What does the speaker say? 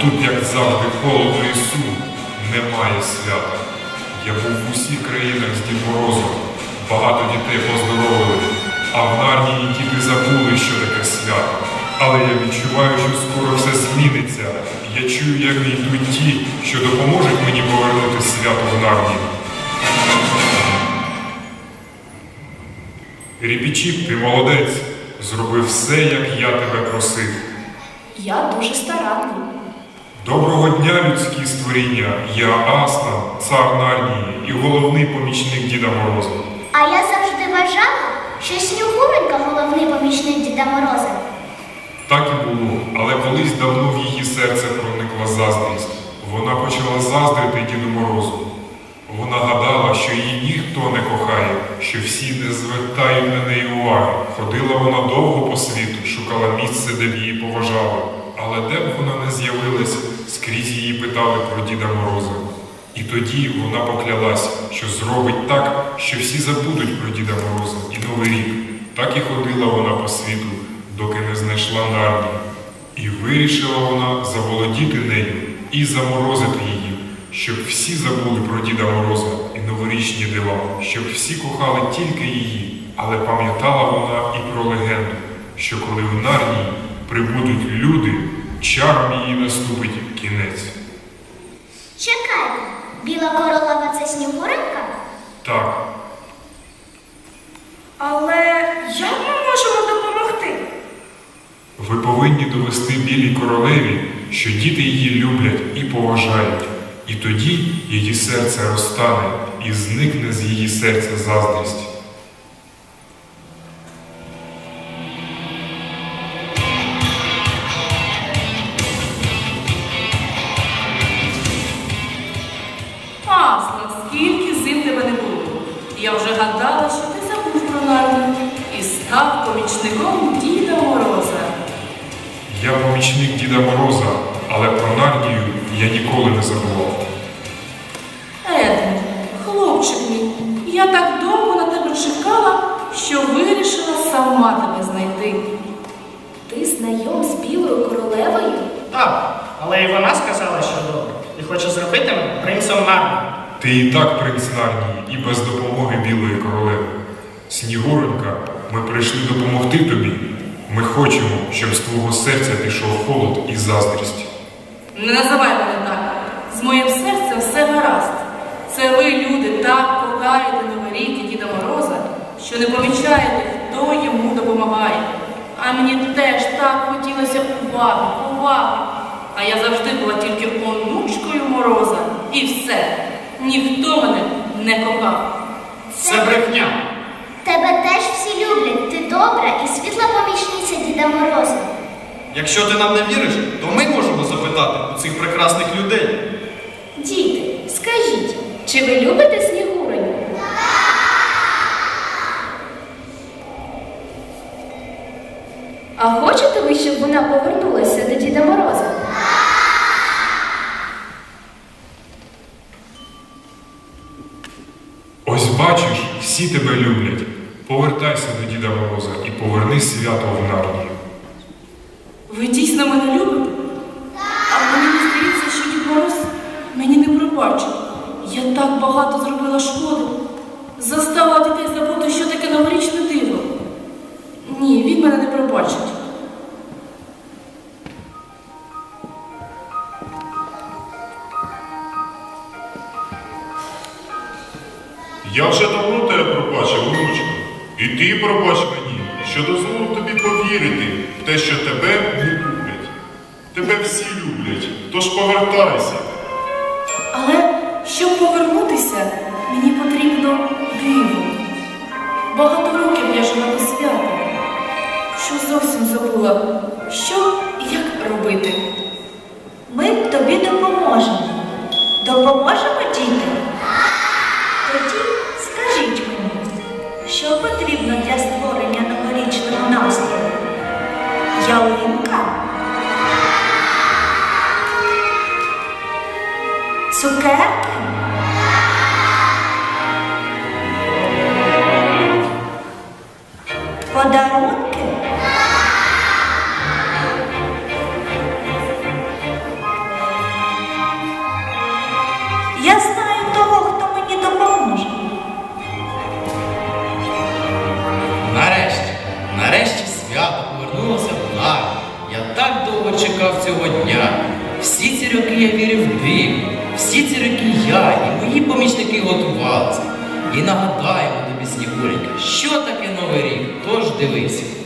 тут, як завжди, холодно і сум, немає свята. Я був в усіх країнах з Дід Морозом, багато дітей поздоровили, а в Нарнії діти забули, що таке свято. Але я відчуваю, що скоро все зміниться. Я чую, як йдуть ті, що допоможуть мені повернути свято в Нарнію. Ріпічіп, ти молодець, зробив все, як я тебе просив. Я дуже старанний. Доброго дня, людські створіння! Я Аслан, цар Нарнії і головний помічник Діда Мороза. А я завжди вважала, що Снігуренька головний помічник Діда Мороза. Так і було, але колись давно в її серце проникла заздрість. Вона почала заздрити Діду Морозу. Вона гадала, що її ніхто не кохає, що всі не звертають на неї уваги. Ходила вона довго по світу, шукала місце, де б її поважали. Але де б вона не з'явилась, скрізь її питали про Діда Мороза. І тоді вона поклялась, що зробить так, що всі забудуть про Діда Мороза і Новий рік. Так і ходила вона по світу, доки не знайшла Нарні. І вирішила вона заволодіти нею і заморозити її, щоб всі забули про Діда Мороза і новорічні дива, щоб всі кохали тільки її, але пам'ятала вона і про легенду, що коли в Нарнії прибудуть люди, чаром її наступить кінець. Чекай, біла королева це Снігуренька? Так, Але як ми можемо допомогти? ви повинні довести білій королеві, що діти її люблять і поважають, і тоді її серце розтане і зникне з її серця заздрість. Я вже гадала, що ти забув про Нарнію і став помічником Діда Мороза. Я помічник Діда Мороза, але про Нарнію я ніколи не забував. Едмон, хлопчик мій, я так довго на тебе чекала, що вирішила сама тебе знайти. Ти знайом з білою королевою? Так, але і вона сказала, що добре, і хоче зробити мене принцем Нарнії. Ти і так принц Нарнії, і без допомоги білої королеви. Снігуронька, ми прийшли допомогти тобі. Ми хочемо, щоб з твого серця пішов холод і заздрість. Не називай мене так. З моїм серцем все гаразд. Це ви, люди, так кохаєте Новий рік Діда Мороза, що не помічаєте, хто йому допомагає. А мені теж так хотілося уваги, уваги. А я завжди була тільки онучкою Мороза. І все. Ніхто мене не кохав. Це брехня. Тебе теж всі люблять. Ти добра і світла помічниця Діда Мороза. Якщо ти нам не віриш, то ми можемо запитати у цих прекрасних людей. Діти, скажіть, чи ви любите Снігуреньку? А хочете ви, щоб вона повернулася до Діда Мороза? Ось бачиш, всі тебе люблять. Повертайся до Діда Мороза і поверни свято в Нарнію. Ви дійсно мене любите? А мені здається, що Дід Мороз мені не пробачить. Я так багато зробила шкоди. Застала дітей забути, що таке новорічне диво. Ні, він мене не пробачить. Я вже давно тебе пробачив, онучка. І ти пробач мені, що дозволив тобі повірити в те, що тебе не люблять. Тебе всі люблять, тож повертайся. Але щоб повернутися, мені потрібно диво. Багато років я жила до свята. Що зовсім забула, що і як робити. Ми тобі допоможемо. Допоможемо дітям? Що потрібно для створення новорічного настрою? Ялинка? Цукерки? цього дня. Всі ці роки я вірив див, всі ці роки я і мої помічники готувалися. І нагадаємо тобі, Снігуренька, що таке новий рік, тож дивися.